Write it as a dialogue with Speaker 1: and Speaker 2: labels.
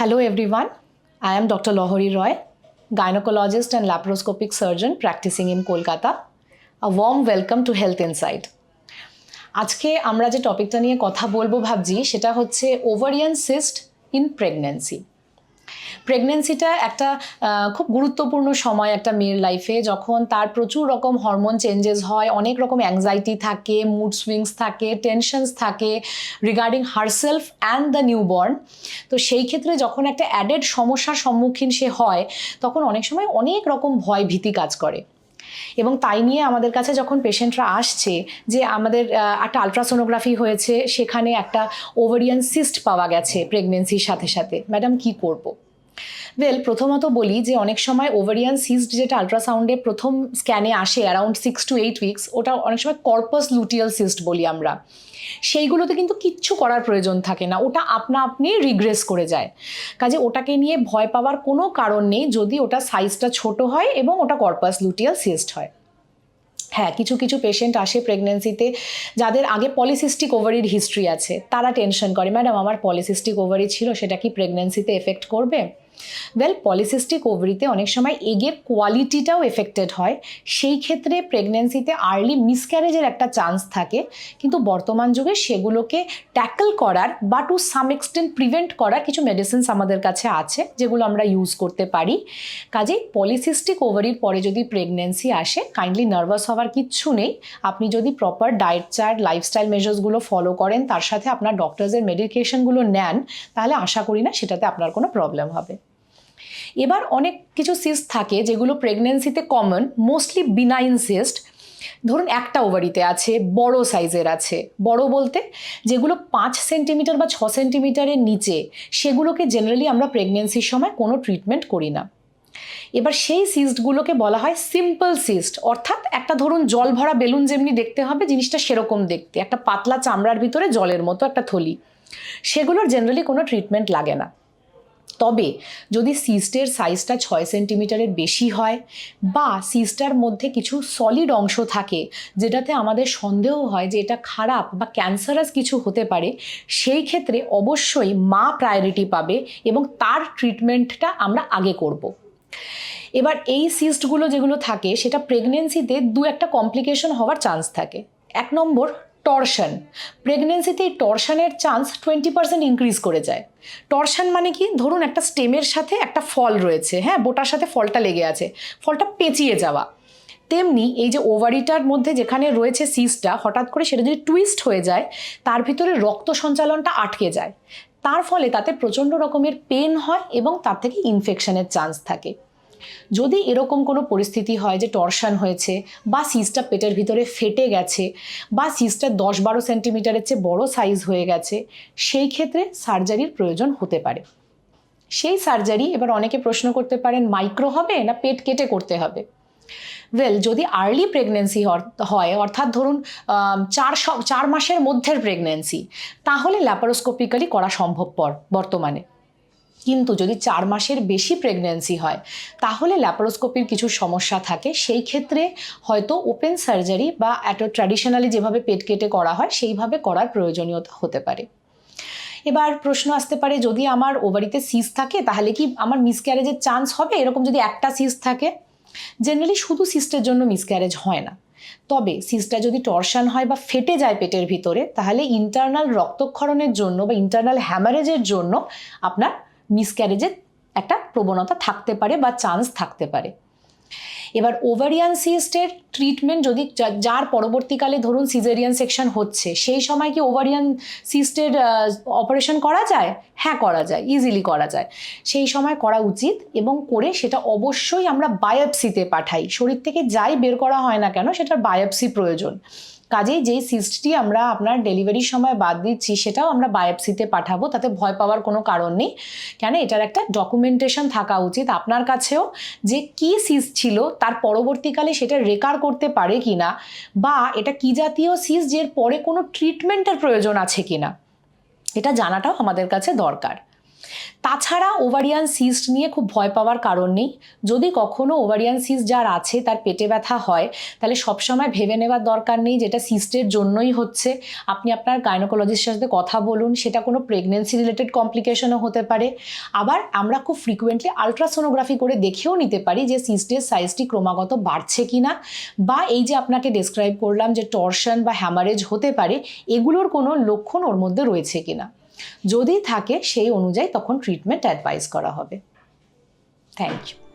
Speaker 1: Hello everyone, I am Dr. Lahori Roy, gynecologist and laparoscopic surgeon practicing in Kolkata. A warm welcome to Health Insight. আজকে আমরা যে টপিকটা নিয়ে কথা বলব ভাবছি সেটা হচ্ছে ওভারিয়ান সিস্ট ইন প্রেগনেন্সি প্রেগনেন্সিটা একটা খুব গুরুত্বপূর্ণ সময় একটা মেয়ের লাইফে যখন তার প্রচুর রকম হরমোন চেঞ্জেস হয়, অনেক রকম অ্যাংজাইটি থাকে মুড সুইংস থাকে টেনশনস থাকে regarding herself and the newborn তো সেই ক্ষেত্রে যখন একটা অ্যাডেড সমস্যার সম্মুখীন সে হয়, তখন অনেক সময় অনেক রকম ভয় ভীতি কাজ করে। এবং তাই নিয়ে আমাদের কাছে যখন পেশেন্টরা আসছে যে আমাদের একটা আলট্রাসোনোগ্রাফি হয়েছে, সেখানে একটা ওভারিয়ান সিস্ট পাওয়া গেছে প্রেগনেন্সির সাথে সাথে। ম্যাডাম কি করব? ওয়েল প্রথমত বলি যে অনেক সময় ওভারিয়ান সিস্ট যেটা আলট্রাসাউন্ডে প্রথম স্ক্যানে আসে around six to eight weeks ওটা অনেক সময় কর্পাস লুটিয়াল সিস্ট বলি আমরা। সেইগুলোতে কিন্তু কিচ্ছু করার প্রয়োজন থাকে না, ওটা আপনা আপনি রিগ্রেস করে যায়। কাজে ওটাকে নিয়ে ভয় পাওয়ার কোনো কারণ নেই যদি ওটা সাইজটা ছোট হয় এবং ওটা কর্পাস লুটিয়াল সিস্ট হয়। হ্যাঁ কিছু কিছু পেশেন্ট আসে প্রেগনেন্সিতে যাদের আগে পলিসিস্টিক ওভারির হিস্ট্রি আছে, তারা টেনশন করে ম্যাডাম আমার পলিসিস্টিক ওভারি ছিল, সেটা কি প্রেগনেন্সিতে এফেক্ট করবে? ওয়েল পলিসিস্টিক ওভারিতে অনেক সময় এগের কোয়ালিটিটাও এফেক্টেড হয়। সেই ক্ষেত্রে প্রেগনেন্সিতে আর্লি মিসক্যারেজের একটা চান্স থাকে। কিন্তু বর্তমান যুগে সেগুলোকে ট্যাকল করার বা টু সাম এক্সটেন্ট প্রিভেন্ট করার কিছু মেডিসিনস আমাদের কাছে আছে, যেগুলো আমরা ইউজ করতে পারি। কাজেই পলিসিস্টিক ওভারির পরে যদি প্রেগনেন্সি আসে কাইন্ডলি নার্ভাস হওয়ার কিচ্ছু নেই। আপনি যদি প্রপার ডায়েট চার্ট লাইফস্টাইল মেজার্সগুলো ফলো করেন, তার সাথে আপনার ডক্টরসের মেডিকেশনগুলো নেন, তাহলে আশা করি না সেটাতে আপনার কোনো প্রবলেম হবে। এবার অনেক কিছু সিস্ট থাকে যেগুলো প্রেগনেন্সিতে কমন মোস্টলি বিনাইন সিস্ট ধরুন একটা ওভারিতে আছে, বড় সাইজের আছে। বড় বলতে যেগুলো পাঁচ সেন্টিমিটার বা ছ সেন্টিমিটারের নিচে, সেগুলোকে জেনারেলি আমরা প্রেগনেন্সির সময় কোনো ট্রিটমেন্ট করি না। এবার সেই সিস্টগুলোকে বলা হয় সিম্পল সিস্ট অর্থাৎ একটা ধরুন জল ভরা বেলুন যেমনি দেখতে হবে, জিনিসটা সেরকম দেখতে। একটা পাতলা চামড়ার ভিতরে জলের মতো একটা থলি। সেগুলোর জেনারেলি কোনো ট্রিটমেন্ট লাগে না। তবে যদি সিস্টের সাইজটা ছয় সেন্টিমিটারের বেশি হয় বা সিস্টার মধ্যে কিছু সলিড অংশ থাকে, যেটাতে আমাদের সন্দেহ হয় যে এটা খারাপ বা ক্যান্সারাস কিছু হতে পারে, সেই ক্ষেত্রে অবশ্যই মা প্রায়োরিটি পাবে এবং তার ট্রিটমেন্টটা আমরা আগে করব। এবার এই সিস্টগুলো যেগুলো থাকে, সেটা প্রেগনেন্সিতে দু একটা কমপ্লিকেশন হওয়ার চান্স থাকে এক নম্বর টর্শন। প্রেগনেন্সিতে এই টর্শনের চান্স টোয়েন্টি পার্সেন্ট ইনক্রিজ করে যায়। টর্শন মানে কি? ধরুন একটা স্টেমের সাথে একটা ফল রয়েছে হ্যাঁ বোটার সাথে ফলটা লেগে আছে, ফলটা পেঁচিয়ে যাওয়া। তেমনি এই যে ওভারিটার মধ্যে যেখানে রয়েছে সিসটা, হঠাৎ করে সেটা যদি টুইস্ট হয়ে যায়, তার ভিতরে রক্ত সঞ্চালনটা আটকে যায়। তার ফলে তাতে প্রচণ্ড রকমের পেন হয় এবং তার থেকে ইনফেকশনের চান্স থাকে। যদি এরকম কোনো পরিস্থিতি হয় যে টর্শন হয়েছে বা সিজটা পেটের ভিতরে ফেটে গেছে বা সিসটা দশ বারো সেন্টিমিটারের চেয়ে বড় সাইজ হয়ে গেছে, সেই ক্ষেত্রে সার্জারির প্রয়োজন হতে পারে। সেই সার্জারি এবার অনেকে প্রশ্ন করতে পারেন মাইক্রো হবে না পেট কেটে করতে হবে? ওয়েল যদি আর্লি প্রেগনেন্সি হয়, অর্থাৎ ধরুন চার চার মাসের মধ্যের প্রেগনেন্সি তাহলে ল্যাপারোস্কোপিক্যালি করা সম্ভবপর বর্তমানে। কিন্তু যদি চার মাসের বেশি প্রেগনেন্সি হয়, তাহলে ল্যাপারোস্কোপির কিছু সমস্যা থাকে। সেই ক্ষেত্রে হয়তো ওপেন সার্জারি বা একটা ট্র্যাডিশনালি যেভাবে পেট কেটে করা হয়, সেইভাবে করার প্রয়োজনীয়তা হতে পারে। এবার প্রশ্ন আসতে পারে, যদি আমার ওভারিতে সিস থাকে, তাহলে কি আমার মিসক্যারেজের চান্স হবে? এরকম যদি একটা সিস থাকে জেনারেলি শুধু সিস্টের জন্য মিসক্যারেজ হয় না। তবে সিসটা যদি টর্শন হয় বা ফেটে যায় পেটের ভিতরে, তাহলে ইন্টারনাল রক্তক্ষরণের জন্য বা ইন্টারনাল হ্যামারেজের জন্য আপনার মিসক্যারেজের একটা প্রবণতা থাকতে পারে বা চান্স থাকতে পারে। এবার ওভারিয়ান সিস্টের ট্রিটমেন্ট যদি যার পরবর্তীকালে ধরুন সিজেরিয়ান সেকশন হচ্ছে, সেই সময় কি ওভারিয়ান সিস্টের অপারেশন করা যায়? হ্যাঁ করা যায় ইজিলি করা যায়। সেই সময় করা উচিত এবং করে সেটা অবশ্যই আমরা বায়োপসিতে পাঠাই। শরীর থেকে যাই বের করা হয় না কেন, সেটার বায়োপসি প্রয়োজন। কাজেই যেই সিস্টটি আমরা আপনার ডেলিভারির সময় বাদ দিচ্ছি, সেটাও আমরা বায়োপসিতে পাঠাবো, তাতে ভয় পাওয়ার কোনো কারণ নেই। কেন? এটার একটা ডকুমেন্টেশন থাকা উচিত আপনার কাছেও যে কি সিস ছিল, তার পরবর্তীকালে সেটা রেকার করতে পারে কিনা, বা এটা কি জাতীয় সিস যের পরে কোনো ট্রিটমেন্টের প্রয়োজন আছে কিনা। এটা জানাটাও আমাদের কাছে দরকার। তাছাড়া ওভারিয়ান সিস্ট নিয়ে খুব ভয় পাওয়ার কারণ নেই। যদি কখনো ওভারিয়ান সিস্ট যার আছে, তার পেটে ব্যথা হয়, তাহলে সবসময় ভেবে নেওয়ার দরকার নেই যেটা সিস্টের জন্যই হচ্ছে। আপনি আপনার গাইনোকোলজিস্টের সাথে কথা বলুন, সেটা কোনো প্রেগনেন্সি রিলেটেড কমপ্লিকেশনও হতে পারে। আবার আমরা খুব ফ্রিকুয়েন্টলি আলট্রাসোনোগ্রাফি করে দেখেও নিতে পারি যে সিস্টের সাইজটি ক্রমাগত বাড়ছে কি না বা এই যে আপনাকে ডেসক্রাইব করলাম যে টর্শন বা হ্যামারেজ হতে পারে, এগুলোর কোনো লক্ষণ ওর মধ্যে রয়েছে কিনা। যদি থাকে সেই অনুযায়ী তখন ট্রিটমেন্ট অ্যাডভাইস করা হবে। Thank you